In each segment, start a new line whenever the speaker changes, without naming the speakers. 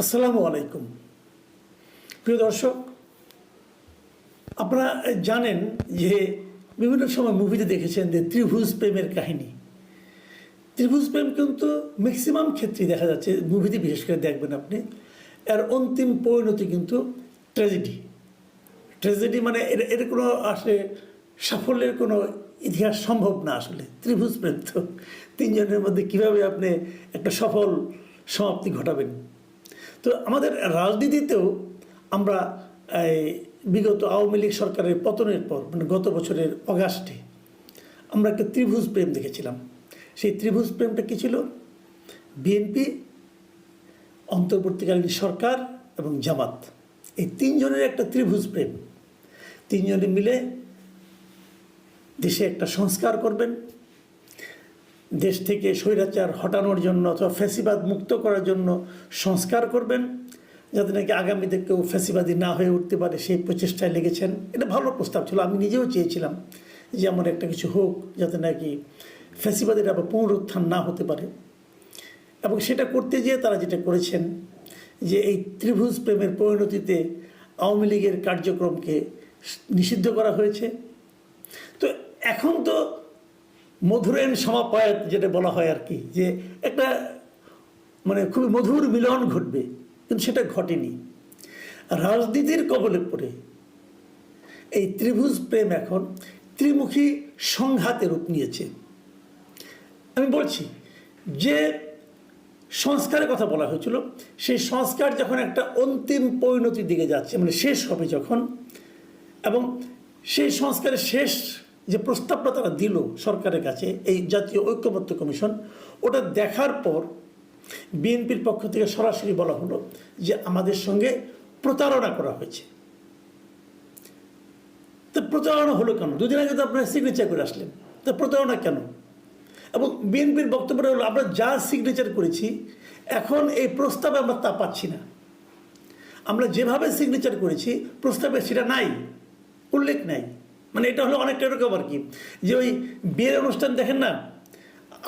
আসসালামু আলাইকুম। প্রিয় দর্শক, আপনারা জানেন যে বিভিন্ন সময় মুভিতে দেখেছেন যে ত্রিভুজ প্রেমের কাহিনী। ত্রিভুজ প্রেম কিন্তু ম্যাক্সিমাম ক্ষেত্রেই দেখা যাচ্ছে, মুভিতে বিশেষ করে দেখবেন আপনি। এর অন্তিম পরিণতি কিন্তু ট্র্যাজেডি ট্র্যাজেডি মানে এর এর কোনো আসলে সাফল্যের কোনো ইতিহাস সম্ভব না আসলে, ত্রিভুজ প্রেম তো। তিনজনের মধ্যে কীভাবে আপনি একটা সফল সমাপ্তি ঘটাবেন? তো আমাদের রাজনীতিতেও আমরা, এই বিগত আওয়ামী লীগ সরকারের পতনের পর মানে গত বছরের অগাস্টে, আমরা একটা ত্রিভুজ প্রেম দেখেছিলাম। সেই ত্রিভুজ প্রেমটা কী ছিল? বিএনপি, অন্তর্বর্তীকালীন সরকার এবং জামাত। এই তিনজনের একটা ত্রিভুজ প্রেম। তিনজনে মিলে দেশে একটা সংস্কার করবেন দেশ থেকে স্বৈরাচার হটানোর জন্য অথবা ফ্যাসিবাদ মুক্ত করার জন্য সংস্কার করবেন, যাতে নাকি আগামীতে কেউ ফ্যাসিবাদী না হয়ে উঠতে পারে সেই প্রচেষ্টায় লেগেছেন। এটা ভালো প্রস্তাব ছিল, আমি নিজেও চেয়েছিলাম যে এমন একটা কিছু হোক যাতে নাকি ফ্যাসিবাদের আবার পুনরুত্থান না হতে পারে। এবং সেটা করতে গিয়ে তারা যেটা করেছেন, যে এই ত্রিভুজ প্রেমের পরিণতিতে আওয়ামী লীগের কার্যক্রমকে নিষিদ্ধ করা হয়েছে। তো এখন তো মধুরেন সমাপায়াত যেটা বলা হয় আর কি, যে একটা মানে খুবই মধুর মিলন ঘটবে, কিন্তু সেটা ঘটেনি। রাজনীতির কবলে পড়ে এই ত্রিভুজ প্রেম এখন ত্রিমুখী সংঘাতে রূপ নিয়েছে। আমি বলছি, যে সংস্কারের কথা বলা হয়েছিল, সেই সংস্কার যখন একটা অন্তিম পরিণতির দিকে যাচ্ছে মানে শেষ হবে যখন, এবং সেই সংস্কারের শেষ যে প্রস্তাবটা তারা দিল সরকারের কাছে, এই জাতীয় ঐক্যমত্য কমিশন, ওটা দেখার পর বিএনপির পক্ষ থেকে সরাসরি বলা হলো যে আমাদের সঙ্গে প্রতারণা করা হয়েছে। তো প্রতারণা হলো কেন? দুদিন আগে তো আপনারা সিগনেচার করে আসলেন। তো প্রতারণা কেন? এবং বিএনপির বক্তব্যটা হলো, আমরা যা সিগনেচার করেছি, এখন এই প্রস্তাবে আমরা তা পাচ্ছি না। আমরা যেভাবে সিগনেচার করেছি, প্রস্তাবে সেটা নাই, উল্লেখ নাই। মানে এটা হলো অনেকটা এরকম আর কি। যে ওই বিয়ের অনুষ্ঠান দেখেন না?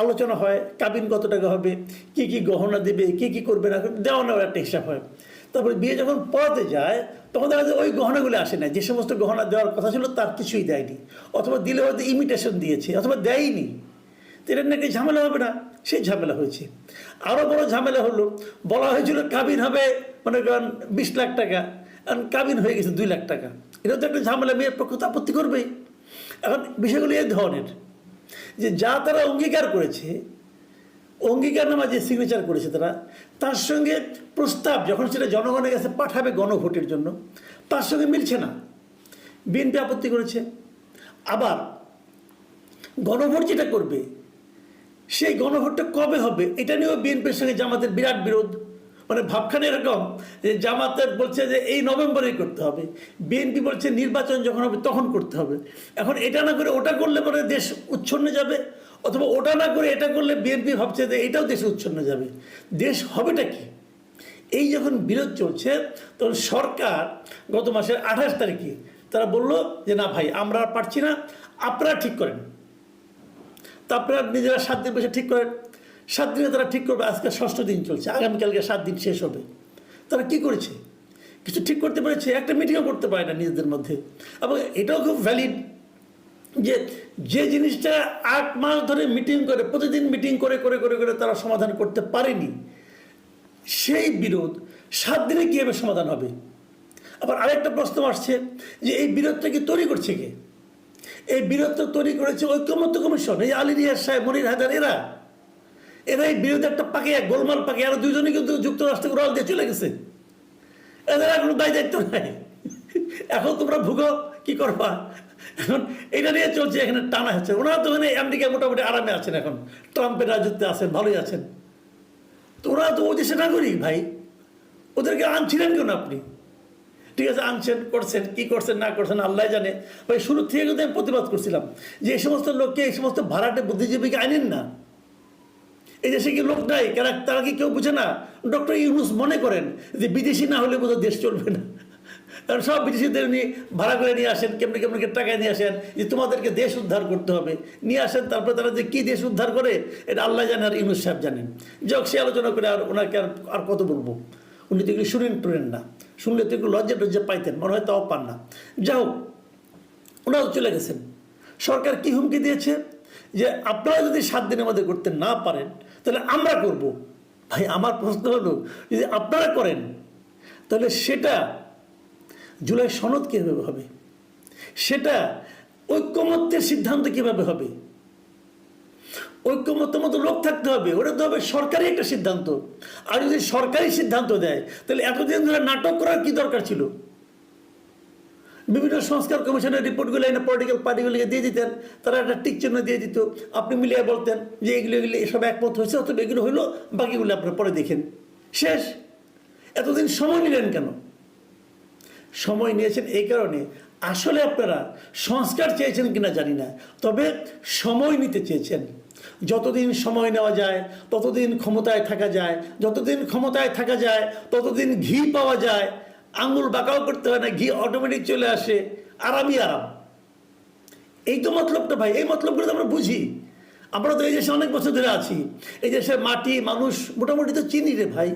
আলোচনা হয়, কাবিন কত টাকা হবে, কি কি গহনা দেবে, কি কি করবে না দেওয়া নেওয়ার একটা হিসাব হয়। তারপরে বিয়ে যখন পড়াতে যায়, তখন দেখা যায় ওই গহনাগুলো আসে না। যে সমস্ত গহনা দেওয়ার কথা ছিল তার কিছুই দেয়নি। অথবা দিলে হয়তো ইমিটেশন দিয়েছে, অথবা দেয়নি। তো নাকি ঝামেলা হবে না, সেই ঝামেলা হয়েছে। আরও বড় ঝামেলা হলো, বলা হয়েছিল কাবিন হবে, মনে করেন, বিশ লাখ টাকা। আর কাবিন হয়ে গেছে দুই লাখ টাকা। এটা তো একটা ঝামেলা, মেয়ের পক্ষ তো আপত্তি করবে। এখন বিষয়গুলো এই ধরনের, যে যা তারা অঙ্গীকার করেছে, অঙ্গীকার নামা যে সিগনেচার করেছে তারা, তার সঙ্গে প্রস্তাব যখন সেটা জনগণের কাছে পাঠাবে গণভোটের জন্য, তার সঙ্গে মিলছে না। বিএনপি আপত্তি করেছে। আবার গণভোট যেটা করবে, সেই গণভোটটা কবে হবে, এটা নিয়েও বিএনপির সঙ্গে জামাতের বিরাট বিরোধ। মানে ভাবখানে এরকম যে জামাতের বলছে যে এই নভেম্বরেই করতে হবে। বিএনপি বলছে নির্বাচন যখন হবে তখন করতে হবে। এখন এটা না করে ওটা করলে পরে দেশ উচ্ছন্নে যাবে, অথবা ওটা না করে এটা করলে বিএনপি ভাবছে যে এটাও দেশে উচ্ছন্ন যাবে। দেশ হবেটা কি? এই যখন বিরোধ চলছে, তখন সরকার গত মাসের আঠাশ তারিখে তারা বলল যে, না ভাই, আমরা আর পারছি না, আপনারা ঠিক করেন। তা আপনারা নিজেরা সাত দিন বসে ঠিক করেন। সাত দিনে তারা ঠিক করবে, আজকে ষষ্ঠ দিন চলছে আগামীকালকে সাত দিন শেষ হবে। তারা কি করেছে? কিছু ঠিক করতে পেরেছে, একটা মিটিংও করতে পারে না নিজেদের মধ্যে। এবং এটাও খুব ভ্যালিড যে যে জিনিসটা আট মাস ধরে মিটিং করে, প্রতিদিন মিটিং করে করে করে করে তারা সমাধান করতে পারেনি, সেই বিরোধ সাত দিনে কীভাবে সমাধান হবে? আবার আরেকটা প্রশ্ন আসছে যে, এই বিরোধটা কি তৈরি করছে কে? এই বিরোধটা তৈরি করেছে ঐক্যমত্য কমিশন, এই আলী রিয়াজ সাহেব, মনির হায়দার, এরা। এরা এই বিরোধে একটা পাকে এক গোলমাল পাকে আর দুজনে কিন্তু যুক্তরাষ্ট্রে উড়াল দিয়ে চলে গেছে। এদের আর কোনো দায় দায়িত্ব নাই। এখন তোমরা ভুগো, কি করবা? এখন এটা নিয়ে চলছে, এখানে টানা হচ্ছে। ওনারা তো এখানে আমেরিকায় মোটামুটি আরামে আছেন এখন। ট্রাম্পের রাজত্বে আছেন, ভালোই আছেন। তো ওরা তো ওই দেশে নাগরিক ভাই। ওদেরকে আনছিলেন কেন আপনি? ঠিক আছে, আনছেন, করছেন, কি করছেন, না করছেন, আল্লাহ জানে। ভাই, শুরু থেকে কিন্তু আমি প্রতিবাদ করছিলাম যে এই সমস্ত লোককে, এই সমস্ত ভাড়াটে বুদ্ধিজীবীকে আনেন না। এই দেশে কি লোক নাই? কারা তারা কি কেউ বুঝে না? ডক্টর ইউনুস মনে করেন যে বিদেশি না হলে বোধহয় দেশ চলবে না। কারণ সব বিদেশিদের উনি ভাড়া করে নিয়ে আসেন, কেমনি কেমনি টাকা নিয়ে আসেন, যে তোমাদেরকে দেশ উদ্ধার করতে হবে। নিয়ে আসেন, তারপরে তারা যে কী দেশ উদ্ধার করে, এটা আল্লাহ জানে আর ইউনুস সাহেব জানেন। যাক সে আলোচনা করে আর ওনাকে আর আর কত বলব? উনি তো এগুলি শুনেন টুনেন না। শুনলে তো একটু লজ্জা টজ্জা পাইতেন, মনে হয় তাও পান না। যা হোক, ওনারা চলে গেছেন। সরকার কি হুমকি দিয়েছে? যে আপনারা যদি সাত দিনের মধ্যে করতে না পারেন তাহলে আমরা করব। ভাই, আমার প্রশ্ন হলো, যদি আপনারা করেন, তাহলে সেটা জুলাই সনদ কীভাবে হবে? সেটা ঐক্যমত্যের সিদ্ধান্ত কীভাবে হবে? ঐক্যমত্য মতো লোক থাকতে হবে, ওটা তো হবে সরকারি একটা সিদ্ধান্ত। আর যদি সরকারি সিদ্ধান্ত দেয়, তাহলে এতদিন ধরে নাটক করার কি দরকার ছিল? বিভিন্ন সংস্কার কমিশনের রিপোর্টগুলো এনে পলিটিক্যাল পার্টিগুলিকে দিয়ে দিতেন, তারা একটা টিক চিহ্ন দিয়ে দিত। আপনি মিলিয়ে বলতেন যে এগুলো এগুলো এসব একমত হয়েছে, অথবা এগুলো হইল বাকিগুলো আপনারা পরে দেখেন। শেষ। এতদিন সময় নিলেন কেন? সময় নিয়েছেন এই কারণে। আসলে আপনারা সংস্কার চেয়েছেন কিনা জানি না, তবে সময় নিতে চেয়েছেন। যতদিন সময় নেওয়া যায়, ততদিন ক্ষমতায় থাকা যায়, যতদিন ক্ষমতায় থাকা যায়, ততদিন ঘি পাওয়া যায় আঙুল বাঁকাও করতে হয় না, ঘি অটোমেটিক চলে আসে। আরামই আরাম এই তো মতলবটা ভাই, এই মতলবগুলো আমরা বুঝি। আমরা তো এই দেশে অনেক বছর ধরে আছি। এই দেশের মাটি, মানুষ মোটামুটি তো চিনি রে ভাই।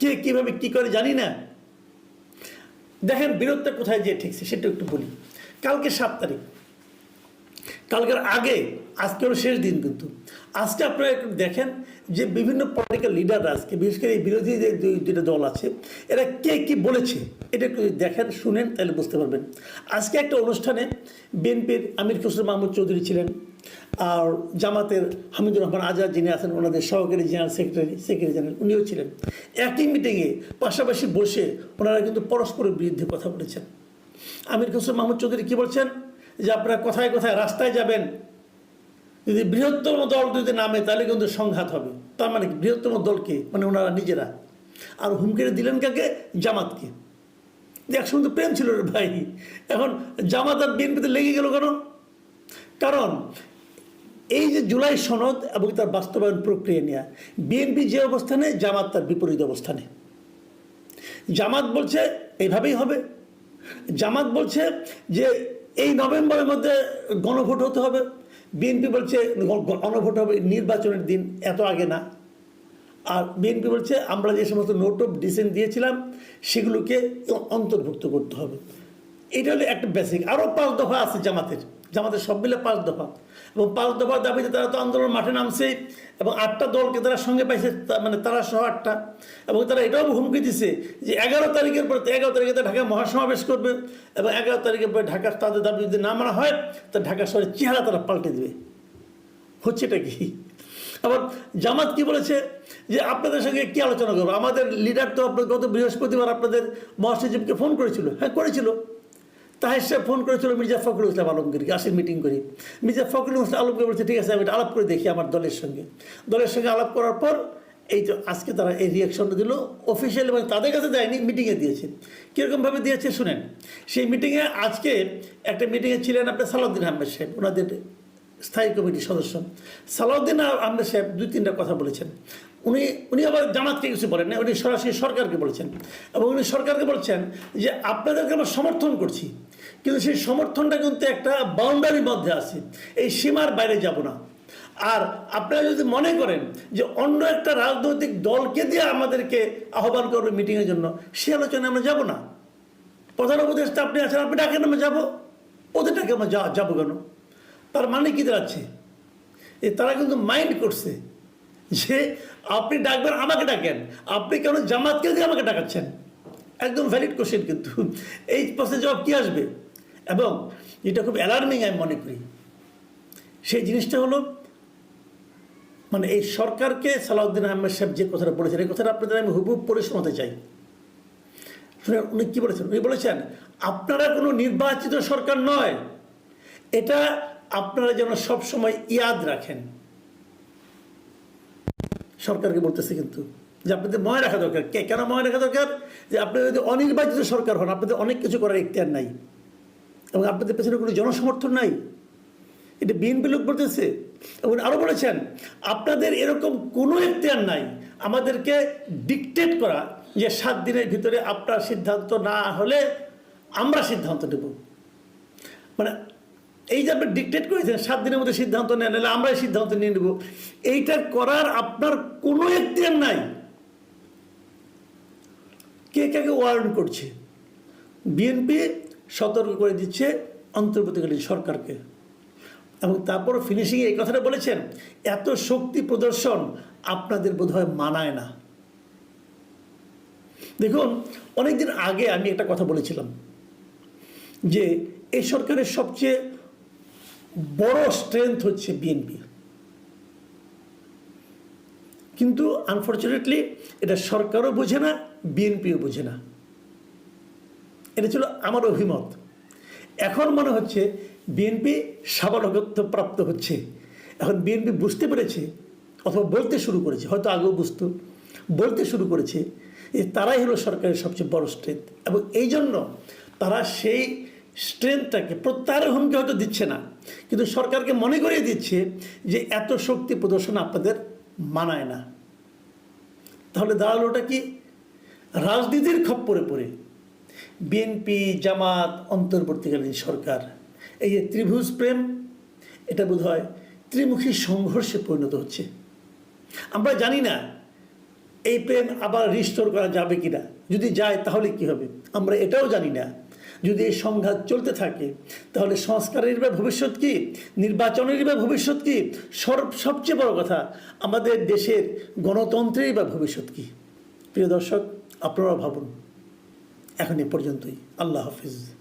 কে কীভাবে কী করে জানি না। দেখেন বীরত্ব কোথায় যে ঠিকছে, সেটা একটু বলি। কালকে সাত তারিখ। কালকের আগে, আজকে হলো শেষ দিন কিন্তু। আজকে আপনারা একটু দেখেন যে বিভিন্ন পলিটিক্যাল লিডাররা আজকে, বিশেষ করে এই বিরোধী যে দুই, দুইটা দল আছে, এরা কে কি বলেছে, এটা একটু দেখেন, শুনেন, তাহলে বুঝতে পারবেন। আজকে একটা অনুষ্ঠানে বিএনপির আমির খসরু মাহমুদ চৌধুরী ছিলেন, আর জামাতের হামিদুর রহমান আজাদ যিনি আছেন, ওনাদের সহকারী জেনারেল সেক্রেটারি সেক্রেটারি জেনারেল, উনিও ছিলেন। একই মিটিংয়ে পাশাপাশি বসে ওনারা কিন্তু পরস্পরের বিরুদ্ধে কথা বলেছেন। আমির খসরু মাহমুদ চৌধুরী কী বলছেন? যে আপনারা কোথায় কোথায়, রাস্তায় যাবেন যদি বৃহত্তম দল যদি নামে, তাহলে কিন্তু সংঘাত হবে। তার মানে বৃহত্তম দলকে? মানে ওনারা নিজেরা। আর হুমকিরে দিলেন কাকে? জামাতকে। যে একসময় তো প্রেম ছিল ভাই। এখন জামাত আর বিএনপিতে লেগে গেল কেন? কারণ এই যে জুলাই সনদ এবং তার বাস্তবায়ন প্রক্রিয়া নেওয়া বিএনপি যে অবস্থানে, জামাত তার বিপরীত অবস্থানে। জামাত বলছে এইভাবেই হবে। জামাত বলছে যে এই নভেম্বরের মধ্যে গণভোট হতে হবে। বিএনপি বলছে গণভোট হবে নির্বাচনের দিন, এত আগে না। আর বিএনপি বলছে, আমরা যে সমস্ত নোট অফ ডিসেন্ট দিয়েছিলাম, সেগুলোকে অন্তর্ভুক্ত করতে হবে। এটা হলো একটা বেসিক আরও পাঁচ দফা আছে জামাতের। জামাতের সব মিলে পাঁচ দফা। এবং পাঁচ দফার দাবিতে তারা তো আন্দোলন মাঠে নামছে এবং আটটা দলকে তারা সঙ্গে পাইছে মানে তারা সহ আটটা। এবং তারা এটাও হুমকি দিছে যে এগারো তারিখের পরে এগারো তারিখে তারা ঢাকায় মহাসমাবেশ করবে এবং এগারো তারিখের পরে ঢাকার তাদের দাবি যদি না মানা হয়, তা ঢাকা শহরের চেহারা তারা পাল্টে দেবে। হচ্ছে এটা কি? আবার জামাত কি বলেছে যে আপনাদের সঙ্গে কি আলোচনা করব? আমাদের লিডার তো আপনার গত বৃহস্পতিবার আপনাদের মহাসচিবকে ফোন করেছিল। হ্যাঁ করেছিল। তাহের সাহেব ফোন করেছিল মির্জা ফখরুল ইসলাম আলমগীরকে আসেন মিটিং করি। মির্জা ফখরুল ইসলাম আলমগীর বলছে, ঠিক আছে, আমি আলাপ করে দেখি আমার দলের সঙ্গে। দলের সঙ্গে আলাপ করার পর এই তো আজকে তারা এই রিয়াকশনটা দিল অফিসিয়াল এবং তাদের কাছে দেয়নি মিটিংয়ে দিয়েছে। কীরকমভাবে দিয়েছে শুনেন, সেই মিটিংয়ে আজকে একটা মিটিংয়ে ছিলেন আপনার সালাউদ্দিন আহমেদ সাহেব, ওনাদের স্থায়ী কমিটির সদস্য। সালাউদ্দিন আহমেদ সাহেব দুই তিনটা কথা বলেছেন। উনি উনি আবার জামাতকে কিছু বলেন না, উনি সরাসরি সরকারকে বলেছেন। এবং উনি সরকারকে বলছেন যে, আপনাদেরকে আমরা সমর্থন করছি, কিন্তু সেই সমর্থনটা কিন্তু একটা বাউন্ডারির মধ্যে আছে, এই সীমার বাইরে যাব না। আর আপনারা যদি মনে করেন যে, অন্য একটা রাজনৈতিক দলকে দিয়ে আমাদেরকে আহ্বান করবে মিটিংয়ের জন্য, সে আলোচনায় আমরা যাব না। প্রধান উপদেষ্টা আপনি আছেন, আপনি ডাকেন, আমরা যাব। ওদের ডাকে আমরা যাব কেন? তার মানে কি দাঁড়াচ্ছে? তারা কিন্তু মাইন্ড করছে। যে আপনি ডাকবেন, আমাকে ডাকেন। আপনি কেন জামাতকে দিয়ে আমাকে ডাকাচ্ছেন? একদম ভ্যালিড কোশ্চেন কিন্তু। এই প্রশ্নের জবাব কি আসবে? এবং যেটা খুব অ্যালার্মিং আমি মনে করি। সেই জিনিসটা হলো মানে এই সরকারকে সালাউদ্দিন আহমেদ সাহেব যে কথাটা বলেছেন, এই কথাটা আপনাদের আমি হুবহুব পড়ে শোনাতে চাই। শুনে উনি কী বলেছেন? উনি বলেছেন, আপনারা কোনো নির্বাচিত সরকার নয়। এটা আপনারা যেন সবসময় ইয়াদ রাখেন। সরকারকে বলতেছে কিন্তু যে আপনাদের মনে রাখা দরকার। কে কেন মনে রাখা দরকার? যে আপনি যদি অনির্বাচিত সরকার হন, আপনাদের অনেক কিছু করার ইখতিয়ার নাই এবং আপনাদের পেছনে কোনো জনসমর্থন নাই। এটা বিএনপি লোক বলতেছে এবং আরও বলেছেন, আপনাদের এরকম কোনো এখতিয়ার নাই। আমাদেরকে ডিকটেট করা যে সাত দিনের ভিতরে আপনার সিদ্ধান্ত না হলে আমরা সিদ্ধান্ত নেব। মানে এই যে আপনি ডিকটেট করেছেন, সাত দিনের মধ্যে সিদ্ধান্ত নেন, নাহলে আমরাই সিদ্ধান্ত নিয়ে নেব। এইটা করার আপনার কোনো এখতিয়ার নাই। কে কাকে ওয়ার্ন করছে? বিএনপি সতর্ক করে দিচ্ছে অন্তর্বর্তীকালীন সরকারকে। এবং তারপর ফিনিশিংয়ে এই কথাটা বলেছেন, এত শক্তি প্রদর্শন আপনাদের বোধহয় মানায় না। দেখুন, অনেকদিন আগে আমি একটা কথা বলেছিলাম যে, এই সরকারের সবচেয়ে বড় স্ট্রেংথ হচ্ছে বিএনপি কিন্তু আনফর্চুনেটলি এটা সরকারও বোঝে না বিএনপিও বোঝে না। এটা ছিল আমার অভিমত। এখন মনে হচ্ছে বিএনপি স্বাবলগত্ব প্রাপ্ত হচ্ছে। এখন বিএনপি বুঝতে পেরেছে, অথবা বলতে শুরু করেছে, হয়তো আগেও বুঝতো। বলতে শুরু করেছে তারাই হলো সরকারের সবচেয়ে বড় স্ট্রেংথ এবং এই জন্য তারা সেই স্ট্রেংথটাকে প্রত্যাহারের হুমকি হয়তো দিচ্ছে না। কিন্তু সরকারকে মনে করিয়ে দিচ্ছে যে এত শক্তি প্রদর্শন আপনাদের মানায় না। তাহলে দাঁড়ালোটা কি? রাজনীতির খপ্পরে পড়ে। বিএনপি, জামাত, অন্তর্বর্তীকালীন সরকার, এই যে ত্রিভুজ প্রেম, এটা বোধ হয় ত্রিমুখী সংঘর্ষে পরিণত হচ্ছে। আমরা জানি না এই প্রেম আবার রিস্টোর করা যাবে কিনা। যদি যায় তাহলে কি হবে? আমরা এটাও জানি না। যদি এই সংঘাত চলতে থাকে, তাহলে সংস্কারের বা ভবিষ্যৎ কি? নির্বাচনের বা ভবিষ্যৎ কি? সর্ব, সবচেয়ে বড় কথা, আমাদের দেশের গণতন্ত্রের বা ভবিষ্যৎ কি? প্রিয় দর্শক আপনারা ভাবুন। এখন এ পর্যন্তই। আল্লাহ হাফিজ।